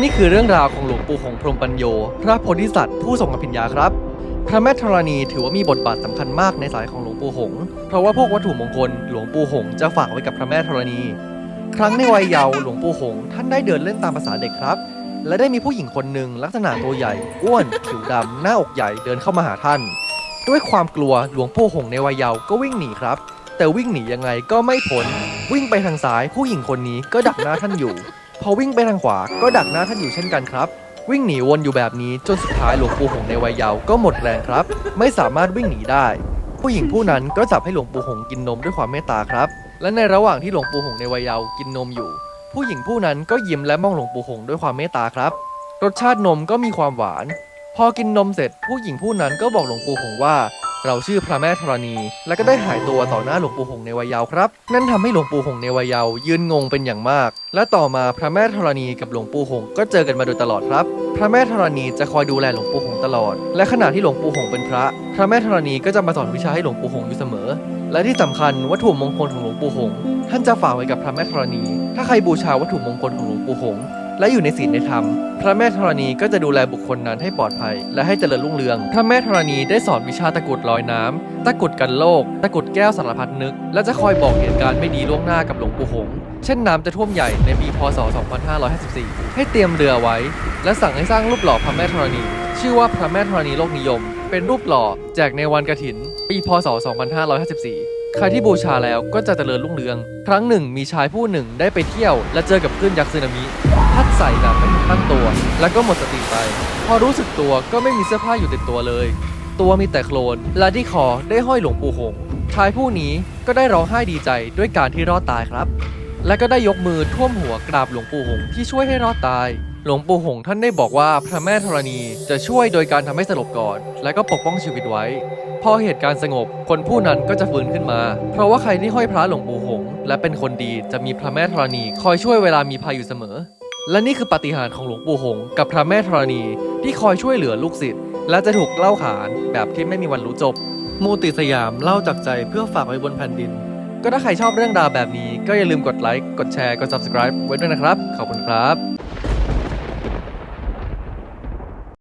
นี่คือเรื่องราวของหลวงปู่หงส์พรหมปัญโย พระโพธิสัตว์ผู้ทรงอภิญญาครับ พระแม่ธรณีถือว่ามีบทบาทสำคัญมากในสายของหลวงปู่หงส์เพราะว่าพวกวัตถุมงคลหลวงปู่หงส์จะฝากไว้กับพระแม่ธรณี ครั้งในวัยเยาว์หลวงปู่หงส์ท่านได้เดินเล่นตามภาษาเด็กครับ และได้มีผู้หญิงคนหนึ่งลักษณะตัวใหญ่อ้วนผิวดำหน้าอกใหญ่เดินเข้ามาหาท่าน ด้วยความกลัวหลวงปู่หงส์ในวัยเยาว์ก็วิ่งหนีครับ แต่วิ่งหนียังไงก็ไม่พ้นวิ่งไปทางซ้ายผู้หญิงคนนี้ก็ดักหน้าท่านอยู่ พอวิ่งไปทางขวาก็ดักหน้าท่านอยู่เช่นกันครับ วิ่งหนีวนอยู่แบบนี้จนสุดท้ายหลวงปู่หงในวัยเยาว์ก็หมดแรงครับ ไม่สามารถวิ่งหนีได้ ผู้หญิงผู้นั้นก็จับให้หลวงปู่หงกินนมด้วยความเมตตาครับ และในระหว่างที่หลวงปู่หงในวัยเยาว์กินนมอยู่ ผู้หญิงผู้นั้นก็ยิ้มและมองหลวงปู่หงด้วยความเมตตาครับ รสชาตินมก็มีความหวาน พอกินนมเสร็จผู้หญิงผู้นั้นก็บอกหลวงปู่หงว่า เราชื่อพระแม่ธรณี และก็ได้หายตัวต่อหน้าหลวงปู่หงในวัยเยาว์ครับ นั่นทำให้หลวงปู่หงในวัยเยาว์ยืนงงเป็นอย่างมาก และต่อมาพระแม่ธรณีกับหลวงปู่หงก็เจอกันมาโดยตลอดครับ พระแม่ธรณีจะคอยดูแลหลวงปู่หงตลอด และขณะที่หลวงปู่หงเป็นพระ พระแม่ธรณีก็จะมาสอนวิชาให้หลวงปู่หงอยู่เสมอ และที่สำคัญวัตถุมงคลของหลวงปู่หงท่านจะฝากไว้กับพระแม่ธรณี ถ้าใครบูชาวัตถุมงคลของหลวงปู่หง และอยู่ในศีลในธรรม พระแม่ธรณีก็จะดูแลบุคคลนั้นให้ปลอดภัย และให้เจริญรุ่งเรือง พระแม่ธรณีได้สอนวิชาตะกุดลอยน้ำตะกุดกันโลก ตะกุดแก้วสารพัดนึก และจะคอยบอกเหตุการณ์ไม่ดีล่วงหน้ากับหลวงปู่หงส์เช่นน้ำจะท่วมใหญ่ในปีพศ 2554 ให้เตรียมเรือไว้ และสั่งให้สร้างรูปหล่อพระแม่ธรณี ชื่อว่าพระแม่ธรณีโลกนิยม เป็นรูปหล่อแจกในวันกฐิน ปีพศ 2554 ใครที่บูชาแล้วก็จะเจริญรุ่งเรือง ครั้งหนึ่งมีชายผู้หนึ่งได้ไปเที่ยว และเจอกับคลื่นยักษ์สึนามิพัดใส่หนักไปถึงตั้งตัว แล้วก็หมดสติไป พอรู้สึกตัวก็ไม่มีเสื้อผ้าอยู่ติดตัวเลย ตัวมีแต่โคลน และที่คอได้ห้อยหลวงปู่หงชายผู้นี้ก็ได้ร้องไห้ดีใจด้วยการที่รอดตายครับ และก็ได้ยกมือท่วมหัวกราบหลวงปู่หงที่ช่วยให้รอดตาย หลวงปู่หงท่านได้บอกว่าพระแม่ธรณีจะช่วยโดยการทำให้สลบก่อน และก็ปกป้องชีวิตไว้ พอเหตุการณ์สงบ คนผู้นั้นก็จะฟื้นขึ้นมา เพราะว่าใครที่ห้อยพระหลวงปู่หง และเป็นคนดีจะมีพระแม่ธรณีคอยช่วยเวลามีภัยอยู่เสมอ และนี่คือปาฏิหาริย์ของหลวงปู่หง กับพระแม่ธรณีที่คอยช่วยเหลือลูกศิษย์และจะถูกเล่าขานแบบที่ไม่มีวันรู้จบ มูติสยามเล่าจากใจเพื่อฝากไว้บนแผ่นดิน ก็ถ้าใครชอบเรื่องราวแบบนี้ ก็อย่าลืมกดไลค์ กดแชร์ กด subscribe ไว้ด้วยนะครับ ขอบคุณครับ